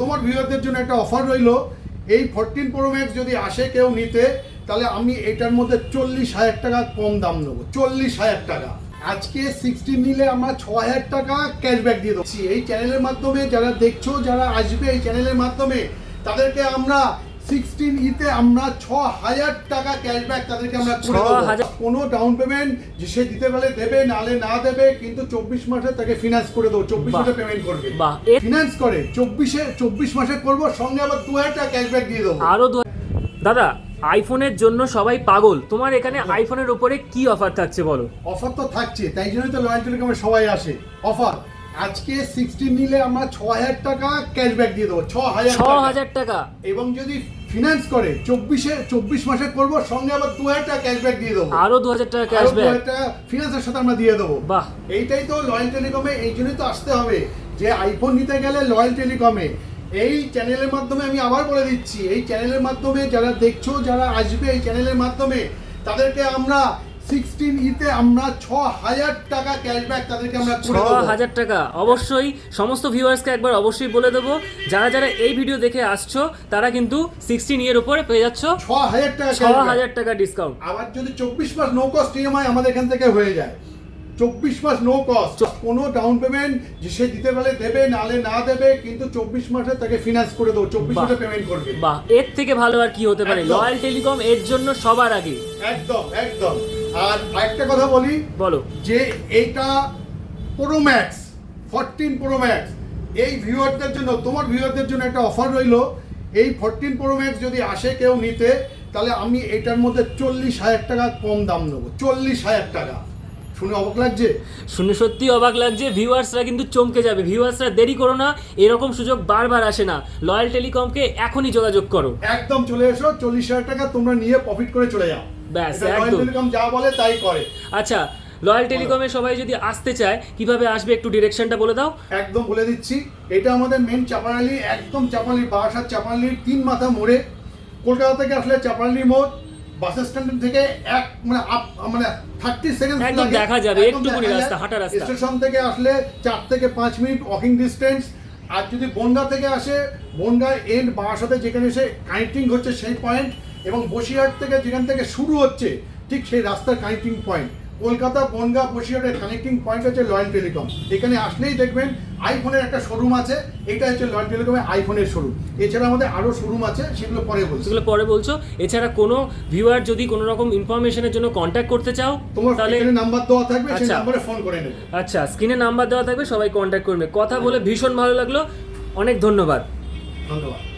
তোমার ভিউয়ারদের জন্য একটা অফার রইল। এই ফোরটিন প্রো ম্যাক্স যদি আসে কেউ নিতে, তাহলে আমি এটার মধ্যে চল্লিশ হাজার টাকা কম দাম নেব। চল্লিশ হাজার টাকা। আজকে সিক্সটিন নিলে আমরা ছ হাজার টাকা ক্যাশব্যাক দিয়ে দিচ্ছি এই চ্যানেলের মাধ্যমে যারা দেখছ, যারা আসবে এই চ্যানেলের মাধ্যমে, তাদেরকে আমরা সিক্সটিন ইতে আমরা ছ হাজার টাকা ক্যাশব্যাক তাদেরকে আমরা করে দেবো। 6,000 কোনো ডাউন পেমেন্ট সে দিতে পারলে দেবে নালে না দেবে কিন্তু চব্বিশ মাসে তাকে ফিনান্স করে দেবো। চব্বিশ মাসে পেমেন্ট করবে। ফিনান্স করে। চব্বিশে চব্বিশ মাসে করব সঙ্গে আবার দু হাজার টাকা ক্যাশব্যাক দিয়ে দেবো। আরও দাদা আইফোনের জন্য সবাই পাগল। তোমার এখানে আইফোনের উপরে কি অফার থাকছে বলো? অফার তো থাকছে তাই জন্যই তো লয়াল টেলিকমে সবাই আসে। অফার আজকে সিক্সটিন নিলে আমরা ছ হাজার টাকা ক্যাশব্যাক দিয়ে দেবো ছ হাজার ছ টাকা। হাজার টাকা। এবং যদি ফিনান্স করে চব্বিশে চব্বিশ মাসে করব সঙ্গে আবার দু হাজার টাকা ক্যাশব্যাক দিয়ে দেবো। আরও দু হাজার টাকা ক্যাশব্যাক ফিনান্সের সাথে আমরা দিয়ে দেবো। বাহ। এইটাই তো লয়াল টেলিকমে এই জন্যই তো আসতে হবে যে আইফোন নিতে গেলে লয়াল টেলিকমে এই চ্যানেলের মাধ্যমে আমি আবার বলে দিচ্ছি এই চ্যানেলের মাধ্যমে যারা দেখছ যারা আসবে এই চ্যানেলের মাধ্যমে তাদেরকে আমরা সিক্সটিন ইতে আমরা ছ হাজার টাকা ক্যাশব্যাক তাদেরকে আমরা ছ হাজার টাকা। অবশ্যই সমস্ত ভিউয়ার্সকে একবার অবশ্যই বলে দেবো। যারা যারা এই ভিডিও দেখে আসছো তারা কিন্তু সিক্সটিন ইয়ের উপরে পেয়ে যাচ্ছ ছ হাজার টাকা ছ হাজার টাকা ডিসকাউন্ট আবার যদি চব্বিশ মাস নো কস্ট ইএমআই আমাদের এখান থেকে হয়ে যায়। চব্বিশ মাস নো কস্ট কোনো ডাউন পেমেন্ট যে সে দিতে পারলে দেবে নালে না দেবে কিন্তু চব্বিশ মাসে তাকে ফিনান্স করে দেবো। চব্বিশ। মাসে পেমেন্ট করবে। বাহ। এর থেকে ভালো আর কি হতে পারে। লয়াল টেলিকম এর জন্য সবার আগে। একদম একদম। আর আরেকটা কথা বলি বলো। যে এইটা pro max fourteen pro max এই ভিউয়ারদের জন্য তোমার ভিউয়ারদের জন্য একটা অফার রইল। এই ফোরটিন প্রো ম্যাক্স যদি আসে কেউ নিতে তাহলে আমি এটার মধ্যে চল্লিশ হাজার টাকা কম দাম নেব। চল্লিশ হাজার টাকা। শুনে অবাক লাগছে? শুনে সত্যি অবাক লাগছে। ভিউয়ার্সরা কিন্তু চমকে যাবে। ভিউয়ার্সরা দেরি করো না এরকম সুযোগ বারবার আসে না। লয়াল টেলিকমকে এখনই যোগাযোগ করো। একদম চলে এসো চল্লিশ হাজার টাকা তোমরা নিয়ে প্রফিট করে চলে যাও। ব্যাস, একদম। টেলিকম যা বলে তাই করে। আচ্ছা লয়াল টেলিকমে সবাই যদি আসতে চায় কীভাবে আসবে একটু ডিরেকশনটা বলে দাও। একদম বলে দিচ্ছি এটা আমাদের মেন চাপানালি একদম চাপানালি বারাসাত চাপানালির তিন মাথা মোড়ে। কলকাতা থেকে আসলে চাপানালি মোড়। বাস স্ট্যান্ড থেকে এক মানে আপ মানে থার্টি সেকেন্ড একদম দেখা যাবে, একটুকুনি রাস্তা, হাঁটা রাস্তা। স্টেশন থেকে আসলে চার থেকে পাঁচ মিনিট ওয়াকিং ডিস্টেন্স আর যদি বনগা থেকে আসে বনগা এন্ড বারাসাতে যেখানে এসে কানেক্টিং হচ্ছে সেই পয়েন্ট এবং বসিরহাট থেকে যেখান থেকে শুরু হচ্ছে ঠিক সেই রাস্তার কানেক্টিং পয়েন্ট কলকাতা বনগা বসিরহাটের কানেক্টিং পয়েন্ট হচ্ছে লয়াল টেলিকম এখানে আসলেই দেখবেন আইফোনের একটা শোরুম আছে এটা হচ্ছে লয়াল টেলিকমের আইফোনের শোরুম এছাড়া আমাদের আরও শোরুম আছে সেগুলো পরে বলছি। সেগুলো পরে বলছো। এছাড়া কোনো ভিউয়ার যদি কোনো রকম ইনফরমেশনের জন্য কন্ট্যাক্ট করতে চাও তোমার তাহলে এখানে নাম্বার দেওয়া থাকবে সেই আচ্ছা। নাম্বারে ফোন করে নেবে। আচ্ছা স্ক্রিনে নাম্বার দেওয়া থাকবে সবাই কন্ট্যাক্ট করবে। কথা বলে ভীষণ ভালো লাগল। অনেক ধন্যবাদ। ধন্যবাদ।